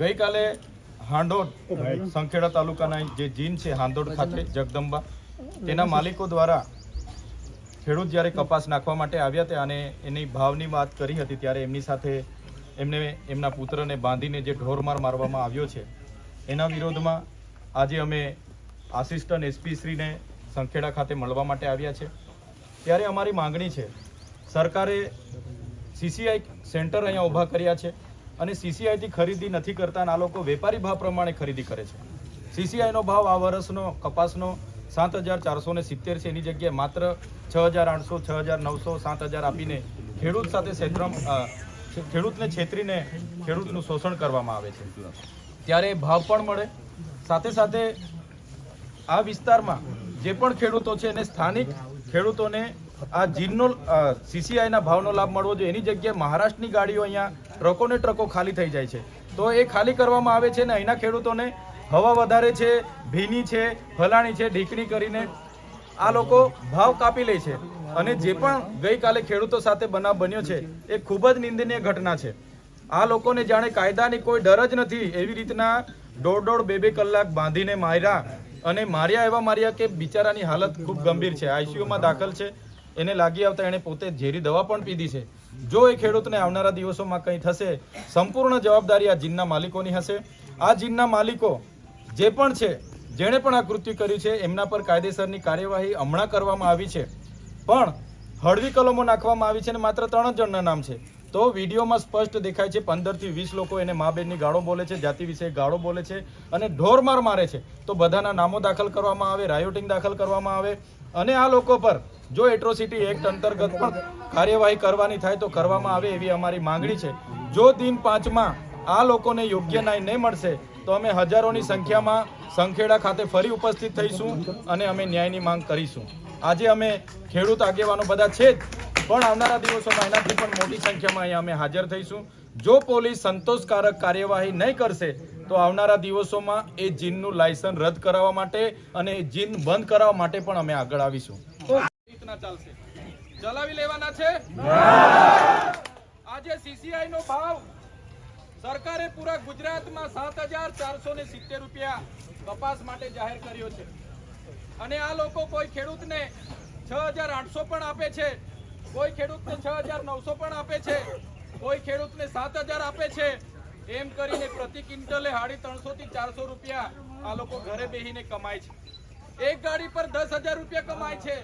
ગઈકાલે હાંડોડ સંખેડા તાલુકાના જે જીન છે હાંડોડ ખાતે જગદંબા તેના માલિકો દ્વારા ખેડૂત જ્યારે કપાસ નાખવા માટે આવ્યા હતા અને એની ભાવની વાત કરી હતી ત્યારે એમની સાથે એમને એમના પુત્રને બાંધીને જે ઢોરમાર મારવામાં આવ્યો છે એના વિરોધમાં આજે અમે આસિસ્ટન્ટ એસપી શ્રીને સંખેડા ખાતે મળવા માટે આવ્યા છે. ત્યારે અમારી માંગણી છે સરકારે સીસીઆઈ સેન્ટર અહીંયા ઊભા કર્યા છે. અને સીસીઆઈથી ખરીદી નથી કરતા અને આ લોકો વેપારી ભાવ પ્રમાણે ખરીદી કરે છે. સીસીઆઈનો ભાવ આ વર્ષનો, કપાસનો સાત હજાર ચારસો સિત્તેર છે. એની જગ્યાએ માત્ર છ હજાર આઠસો, છ હજાર નવસો, સાત હજાર આપીને ખેડૂત સાથે ક્ષેત્રમ ખેડૂતને છેતરીને ખેડૂતનું શોષણ કરવામાં આવે છે. ત્યારે ભાવ પણ મળે. સાથે સાથે આ વિસ્તારમાં જે પણ ખેડૂતો છે એને સ્થાનિક ખેડૂતોને આ જીનનો સીસીઆઈના ભાવનો લાભ મળવો જોઈએ. એની જગ્યાએ મહારાષ્ટ્રની ગાડીઓ અહીંયા ટ્રકો ને ટ્રકો ખાલી થઈ જાય છે. તો એ ખાલી કરવામાં આવે છે ને અહીંના ખેડૂતોને હવા વધારે છે, ભીની છે, ફલાણી છે, ઢીકણી કરીને આ લોકો ભાવ કાપી લે છે. અને જે પણ ગઈકાલે ખેડૂતો સાથે બનાવ બન્યો છે, એ ખૂબ જ નિંદનીય ઘટના છે. આ લોકોને જાણે કાયદાની કોઈ ડર જ નથી એવી રીતના દોઢ દોઢ બે બે કલાક બાંધીને માર્યા અને માર્યા એવા માર્યા કે બિચારાની હાલત ખૂબ ગંભીર છે. આઈસીયુમાં દાખલ છે. એને લાગી આવતા એણે પોતે ઝેરી દવા પણ પીધી છે. જો એ ખેડૂતને આવનારા દિવસોમાં કંઈ થશે, સંપૂર્ણ જવાબદારી આ જીનના માલિકોની હશે. આ જીનના માલિકો જે પણ છે, જેણે પણ આ કૃત્યુ કર્યું છે, એમના પર કાયદેસરની કાર્યવાહી હમણાં કરવામાં આવી છે. પણ હળવી કલમો નાખવામાં આવી છે અને માત્ર ત્રણ જ જણના નામ છે. તો વિડીયોમાં સ્પષ્ટ દેખાય છે, પંદરથી વીસ લોકો એને મા બેનની ગાળો બોલે છે, જાતિ વિશે ગાળો બોલે છે અને ઢોરમાર મારે છે. તો બધાના નામો દાખલ કરવામાં આવે, રાયોટિંગ દાખલ કરવામાં આવે અને આ લોકો પર જો એટ્રોસિટી એક્ટ અંતર્ગત પણ કાર્યવાહી કરવાની થાય તો કરવામાં આવે એવી અમારી માંગણી છે. જો દિન પાંચમાં આ લોકોને યોગ્ય ન્યાય નહીં મળશે, તો અમે હજારોની સંખ્યામાં સંખેડા ખાતે ફરી ઉપસ્થિત થઈશું અને અમે ન્યાયની માંગ કરીશું. આજે અમે ખેડૂત આગેવાનો બધા છે જ, પણ આવનારા દિવસોમાં એનાથી પણ મોટી સંખ્યામાં અહીંયા અમે હાજર થઈશું. જો પોલીસ સંતોષકારક કાર્યવાહી નહીં કરશે તો આવનારા દિવસોમાં એ જીનનું લાયસન્સ રદ કરાવવા માટે અને જીન બંધ કરાવવા માટે પણ અમે આગળ આવીશું. ચલાવી લેવાના છે? આજે સીસીઆઈ નો ભાવ સરકારે પૂરા ગુજરાતમાં સાત હજાર ચારસો ને સિત્તેર રૂપિયા કપાસ માટે જાહેર કર્યો છે. અને આ લોકો કોઈ ખેડૂતને છ હજાર આઠસો પણ આપે છે, કોઈ ખેડૂતને છ હજાર નવસો પણ આપે છે, કોઈ ખેડૂતને સાત હજાર આપે છે એમ કરીને પ્રતિ ક્વિન્ટલે સાડી ત્રણસો થી ચારસો રૂપિયા આ લોકો ઘરે બેસીને કમાય છે. એક ગાડી પર દસ હજાર રૂપિયા કમાય છે.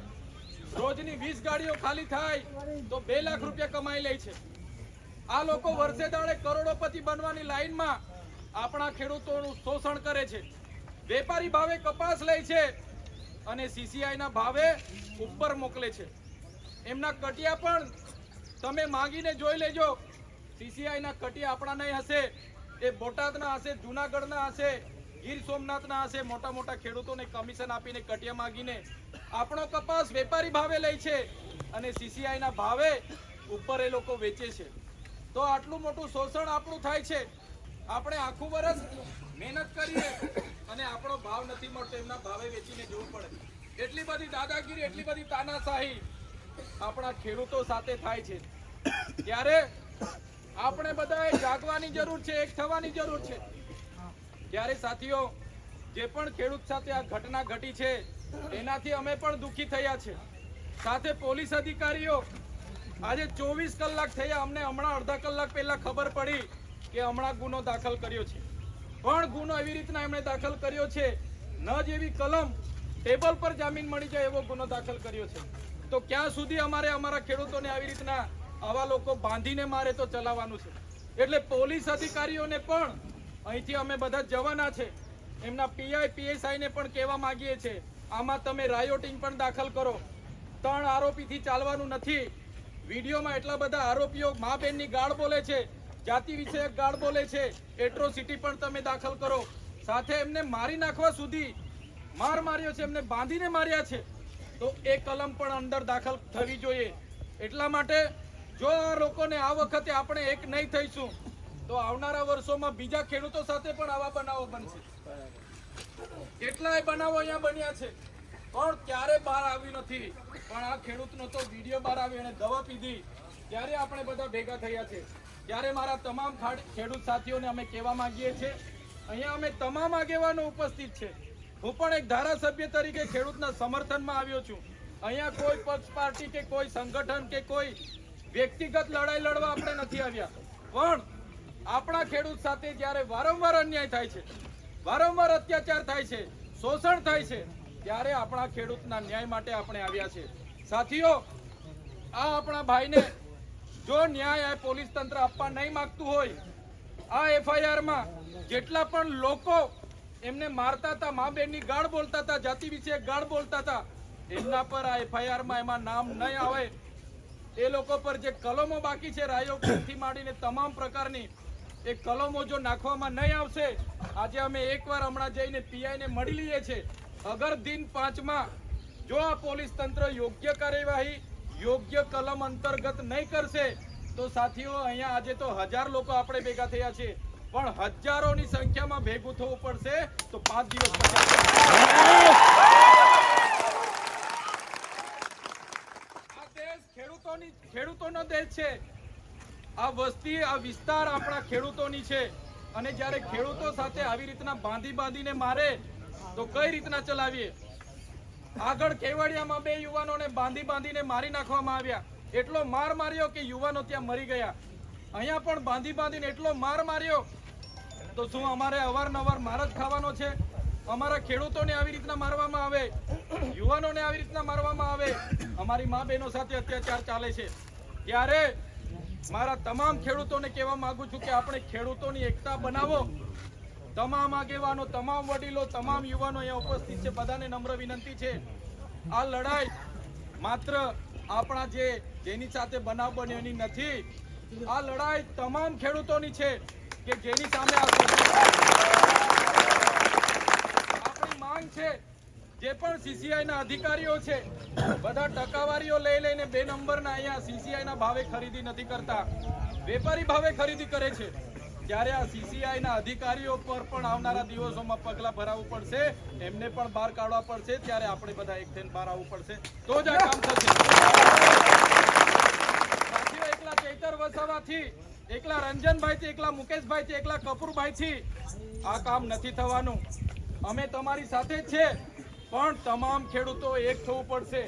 રોજની વીસ ગાડીઓ ખાલી થાય તો બે લાખ રૂપિયા કમાઈ લે છે. આ લોકો વર્ષે દાડે કરોડોપતિ બનવાની લાઈનમાં આપણા ખેડૂતોનું શોષણ કરે છે. વેપારી ભાવે કપાસ લે છે અને સીસીઆઈના ભાવે ઉપર મોકલે છે. એમના કટિયા પણ તમે માંગીને જોઈ લેજો. સીસીઆઈ ના કટિયા આપણા નહીં હશે. એ બોટાદના હશે, જુનાગઢના હશે, ગીર સોમનાથના હશે, મોટા મોટા ખેડૂતોને કમિશન આપીને કટિયા માંગીને આપણો કપાસ વેપારી ભાવે લે છે અને સીસીઆઈ ના ભાવે ઉપર એ લોકો વેચે છે. તો આટલું મોટું શોષણ આપણું થાય છે. આપણે આખું વર્ષ મહેનત કરીએ અને આપણો ભાવ નથી મળતો, એમના ભાવે વેચીને જવું પડે. એટલી બધી દાદાગીરી, એટલી બધી તાનાશાહી આપણા ખેડૂતો સાથે થાય છે. ત્યારે આપણે બધાએ જાગવાની જરૂર છે, એક થવાની જરૂર છે. ત્યારે સાથીઓ, જે પણ ખેડૂત સાથે આ ઘટના ઘટી છે, એનાથી અમે પણ દુઃખી થયા છે. સાથે પોલીસ અધિકારીઓ, આજે ચોવીસ કલાક થયા, અમને હમણાં અડધા કલાક પહેલા ખબર પડી કે હમણાં ગુનો દાખલ કર્યો છે. પણ ગુનો એવી રીતના એમણે દાખલ કર્યો છે, ન જેવી કલમ, ટેબલ પર જામીન મળી જાય એવો ગુનો દાખલ કર્યો છે. તો ક્યાં સુધી અમારે, અમારા ખેડૂતોને આવી રીતના આવા લોકો બાંધીને મારે તો ચલાવવાનું છે. એટલે પોલીસ અધિકારીઓને પણ અહીંથી અમે બધા જવાના છે. એમના પીઆઈ, પીએસઆઈને પણ કહેવા માગીએ છીએ આમાં તમે રાયોટિંગ પણ દાખલ કરો. ત્રણ આરોપીથી ચાલવાનું નથી. વિડીયોમાં એટલા બધા આરોપીઓ મા બેનની ગાળ બોલે છે, જાતિ વિષયક ગાળ બોલે છે, એટ્રોસિટી પણ તમે દાખલ કરો. સાથે એમને મારી નાખવા સુધી માર માર્યો છે, એમને બાંધીને માર્યા છે. તો એ કલમ પણ અંદર દાખલ થવી જોઈએ. એટલા માટે જો આ લોકોને આ વખતે આપણે એક નહીં થઈશું, તો આવનારા વર્ષોમાં બીજા ખેડૂતો સાથે પણ આવા બનાવો બનશે. કેટલાય બનાવો અહીંયા બન્યા છે, પણ ક્યારે બહાર આવી નથી. પણ આ ખેડૂતનો તો વીડિયો બહાર આવ્યો અને દવા પીધી. ત્યારે આપણે બધા ભેગા થયા છે. ત્યારે મારા તમામ ખેડૂત સાથીઓને અમે કહેવા માંગીએ છીએ, અહીંયા અમે તમામ આગેવાનો ઉપસ્થિત છે. હું પણ એક ધારાસભ્ય તરીકે ખેડૂતના સમર્થનમાં આવ્યો છું. અહીંયા કોઈ પક્ષ પાર્ટી કે કોઈ સંગઠન કે કોઈ વ્યક્તિગત લડાઈ લડવા આપણે નથી આવ્યા. પણ આપણા ખેડૂત સાથે જ્યારે વારંવાર અન્યાય થાય છે, વારંવાર અત્યાચાર થાય છે, શોષણ થાય છે, ત્યારે આપણા ખેડૂતના ન્યાય માટે આપણે આવ્યા છે. સાથીઓ, આ આપણા ભાઈને જો ન્યાય આ પોલીસ તંત્ર આપવા નહીં માંગતું હોય, આ એફઆઈઆરમાં જેટલા પણ લોકો એમને મારતા હતા, મા બેનની ગાળ બોલતા હતા, જાતિ વિશે ગાળ બોલતા હતા, એમના પર આ એફઆઈઆરમાં એમાં નામ નહીં આવે. એ લોકો પર જે કલમો બાકી છે રાયો થી માંડીને તમામ પ્રકારની, એ કલમો જો નાખવામાં નહીં આવશે, આજે અમે એકવાર હમણાં જઈને પીઆઈને મળી લઈએ છીએ. અગર દિન પાંચમાં જો આ પોલીસ તંત્ર યોગ્ય કાર્યવાહી, યોગ્ય કલમ અંતર્ગત નહીં કરશે, તો સાથીઓ, અહીંયા આજે તો હજાર લોકો આપણે ભેગા થયા છે પણ હજારોની સંખ્યામાં ભેગું થવું પડશે, તો પાંચ દિવસ પછી આ દેશ ખેડૂતોની દેશ છે. આ વસ્તી આ વિસ્તાર આપણા ખેડૂતોની છે. અને જ્યારે ખેડૂતો સાથે આવી રીતના બાંધી બાંધીને મારે, તો કઈ રીતના ચલાવીએ? આગળ કેવડિયામાં બે યુવાનોને બાંધી બાંધીને મારી નાખવામાં આવ્યા. એટલો માર માર્યો કે યુવાનો ત્યાં મરી ગયા. અહીંયા પણ બાંધી બાંધીને એટલો માર માર્યો. તો શું અમારે અવારનવાર માર જ ખાવાનો છે? અમારા ખેડૂતોને આવી રીતના મારવામાં આવે, યુવાનોને આવી રીતના મારવામાં આવે, અમારી મા બહેનો સાથે અત્યાચાર ચાલે છે. ત્યારે મારા તમામ ખેડૂતોને કહેવા માંગુ છું કે આપણે ખેડૂતોની એકતા બનાવો. તમામ આગેવાનો, તમામ વડીલો, તમામ યુવાનો અહીંયા ઉપસ્થિત છે, બધાને નમ્ર વિનંતી છે. આ લડાઈ માત્ર આપણા જે, જેની સાથે બનાવ બન્યો એની નથી. આ લડાઈ તમામ ખેડૂતોની છે કે જેની સામે આ માંગ છે, જે પણ સીસીઆઈ ના અધિકારીઓ છે, બધા ટકાવારીઓ લઈ લઈને બે નંબરના અહીંયા સીસીઆઈ ના ભાવે ખરીદી નથી કરતા. વેપારી ભાવે ખરીદી કરે છે. ત્યારે આ સીસીઆઈ ના અધિકારીઓ પર પણ આવનારા દિવસોમાં પગલા ભરાવવું પડશે. એમને પણ બહાર કાઢવા પડશે. ત્યારે આપણે બધા એક થઈને બહાર આવવું પડશે. તો જ આ કામ થશે. એકલા ચૈતર વસાવાથી, એકલા રંજનભાઈ થી એકલા મુકેશભાઈ થી એકલા કપૂરભાઈ થી આ કામ નથી થવાનું. અમે તમારી સાથે છે. પણ તમામ ખેડૂતો એક થવું પડશે.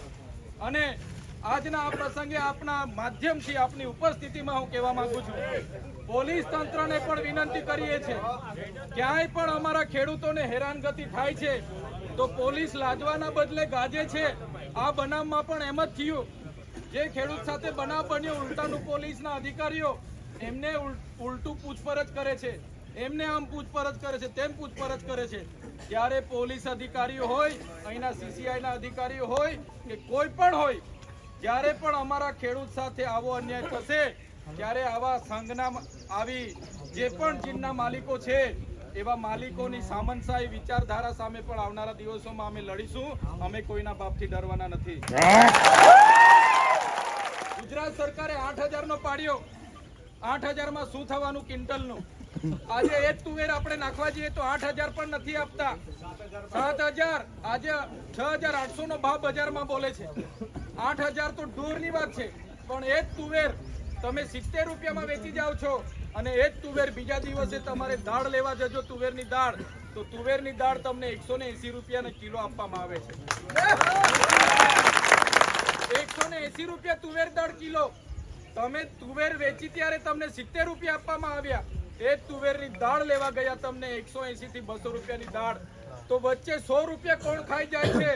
અને આજના આ પ્રસંગે આપના માધ્યમથી આપની ઉપસ્થિતિમાં હું કહેવા માંગુ છું. પોલીસ તંત્રને પણ વિનંતી કરીએ છીએ ક્યાંય પણ અમારા ખેડૂતોને હેરાનગતિ થાય છે, તો પોલીસ લાજવાના બદલે ગાજે છે. આ બનાવમાં પણ એમ જ થયું. જે ખેડૂત સાથે બનાવ બન્યો, ઉલટાનું પોલીસના અધિકારીઓ એમને ઉલટું પૂછપરછ કરે છે. એમને આમ પૂછપરછ કરે છે, તેમ પૂછપરછ કરે છે. ત્યારે પોલીસ અધિકારીઓ હોય, અહીંના સીસીઆઈના અધિકારીઓ હોય કે કોઈ પણ હોય, જ્યારે પણ અમારા ખેડૂત સાથે આવો અન્યાય થશે, ત્યારે આવા સંઘના આવી જે પણ ચીનના માલિકો છે, એવા માલિકોની સામંતશાહી વિચારધારા સામે પણ આવનારા દિવસોમાં અમે લડીશું. અમે કોઈના બાપથી ડરવાના નથી. ગુજરાત સરકારે આઠ હજારનો પાડ્યો. આઠ હજારમાં શું થવાનું? ક્વિન્ટલનું આજે એ તુવેર આપણે નાખવા જઈએ તો આઠ પણ નથી આપતા. સાત આજે છ હજાર આઠસો નો ભાવ બજારમાં બોલે છે. આઠ તો દૂરની વાત છે. પણ એ તુવેર તમે સિત્તેર રૂપિયામાં વેચી જાઓ છો અને એ તુવેર બીજા દિવસે તમારે દાળ લેવા જજો તુવેરની દાળ. તો તુવેરની દાળ તમને એકસો ને એસી રૂપિયાનો કિલો આપવામાં આવે છે. એકસો ને એસી રૂપિયા તુવેર દાળ કિલો. તમે તુવેર વેચી ત્યારે તમને સિત્તેર રૂપિયા આપવામાં આવ્યા. એ તુવેરની દાળ લેવા ગયા તમને એકસો થી બસો રૂપિયાની દાળ. તો વચ્ચે સો રૂપિયા કોણ ખાઈ જાય છે?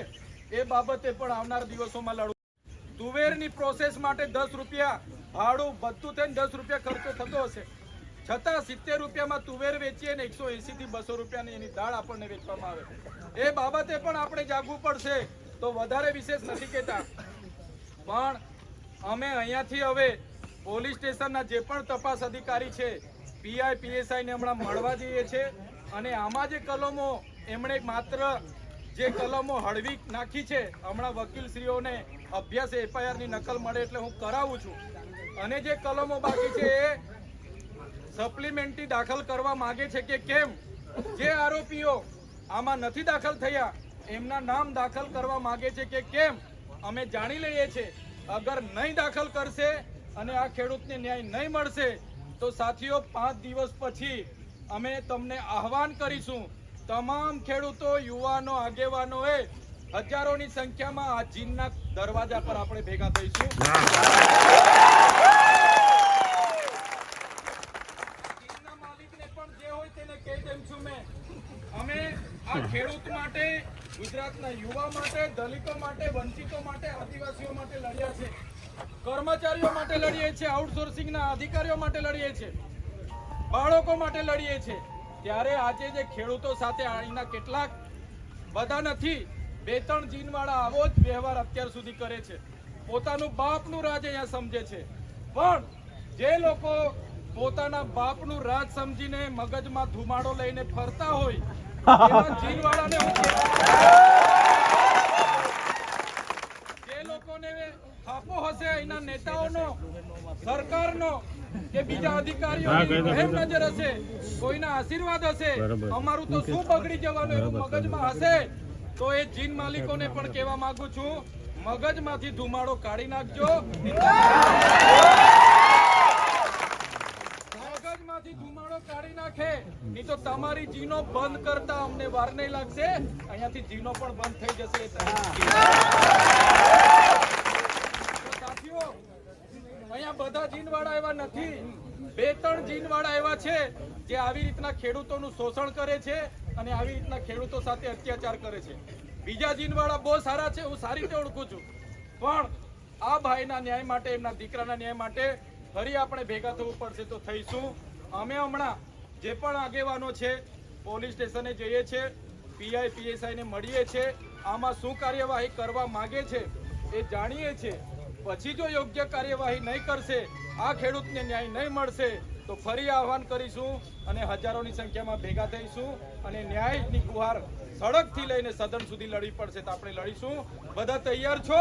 એ બાબતે પણ આવનાર દિવસોમાં લડવું તુવેરની પ્રોસેસ માટે દસ રૂપિયા ભાડું બધું થઈને દસ રૂપિયા ખર્ચો થતો હશે. છતાં સિત્તેર રૂપિયામાં તુવેર વેચીએ ને એકસો એંસીથી બસો રૂપિયાની એની દાળ આપણને વેચવામાં આવે. એ બાબતે પણ આપણે જાગવું પડશે તો વધારે વિશેષ નથી કહેતા. પણ અમે અહીંયાથી હવે પોલીસ સ્ટેશનના જે પણ તપાસ અધિકારી છે પીઆઈ, પીએસઆઈ ને હમણાં મળવા જઈએ છે. અને આમાં જે કલમો, એમણે માત્ર જે કલમો હળવી નાખી છે, હમણાં વકીલશ્રીઓને અભ્યાસ એફઆઈઆરની નકલ મળે એટલે હું કરાવું છું. અને જે કલમો બાકી છે એ સપ્લિમેન્ટરી દાખલ કરવા માગે છે કે કેમ? જે આરોપીઓ આમાં નથી દાખલ થયા, એમના નામ દાખલ કરવા માગે છે કે કેમ? અમે જાણી લઈએ છીએ અગર નહીં દાખલ કરશે અને આ ખેડૂતને ન્યાય નહીં મળશે તો સાથીઓ, પાંચ દિવસ પછી અમે તમને આહવાન કરીશું, તમામ ખેડૂતો, યુવાનો, આગેવાનોએ હજારોની સંખ્યામાં આ જીનના દરવાજા પર આપણે ભેગા થઈશું. અમે આ ખેડૂત માટે, ગુજરાતના યુવા માટે, દલિતો માટે, વંચિતો માટે, આદિવાસીઓ માટે લડ્યા છે. કર્મચારીઓ માટે લડીએ છીએ આઉટસોર્સિંગના અધિકારીઓ માટે લડીએ છીએ બાળકો માટે લડીએ છીએ. ત્યારે આજે જે ખેડૂતો સાથે અહીંના કેટલાક બધા નથી બે ત્રણ જીનવાળા આવો જ વ્યવહાર અત્યાર સુધી કરે છે. પોતાનું બાપનું રાજ અહીંયા સમજે છે. પણ જે લોકો પોતાના બાપનું રાજ સમજીને મગજમાં ધુમાડો લઈને ફરતા હોય એવા જીનવાળાને હું કહેવા જે લોકોને થાપો હશે એના નેતાઓનો સરકારનો કે બીજા અધિકારીઓની રહેમ નજર હશે કોઈના આશીર્વાદ હશે. અમારું તો શું બગડી જવાનું એવું મગજમાં હશે? તો એ જીન માલિકોને પણ કહેવા માંગુ છું મગજમાંથી ધુમાડો કાઢી નાખજો. મગજમાંથી ધુમાડો કાઢી નાખે નહીં તો તમારી જીનો બંધ કરતા અમને વાર નહીં લાગશે. અહીંયાથી જીનો પણ બંધ થઈ જશે. બધા જીનવાળા એવા નથી. બે, ત્રણ જીનવાળા એવા છે જે આવી રીતના ખેડૂતોનું શોષણ કરે છે અને આવી રીતના ખેડૂતો સાથે અત્યાચાર કરે છે. બીજા જીનવાળા બહુ સારા છે, હું સારી રીતે ઓળખું છું. પણ આ ભાઈના ન્યાય માટે, એમના દીકરાના ન્યાય માટે ફરી આપણે ભેગા થવું પડશે તો થઈશું. અમે હમણાં જે પણ આગેવાનો છે, પોલીસ સ્ટેશને જઈએ છીએ પીઆઈ, પીએસઆઈને મળીએ છીએ આમાં શું કાર્યવાહી કરવા માગે છે એ જાણીએ છીએ. પછી જો યોગ્ય કાર્યવાહી નહીં કરશે, આ ખેડૂતને ન્યાય નહીં મળશે, તો ફરી આહવાન કરીશું અને હજારોની સંખ્યામાં ભેગા થઈશું અને ન્યાયની ગુહાર સડકથી લઈને સદન સુધી લડવી પડશે તો આપણે લડીશું. બધા તૈયાર છો?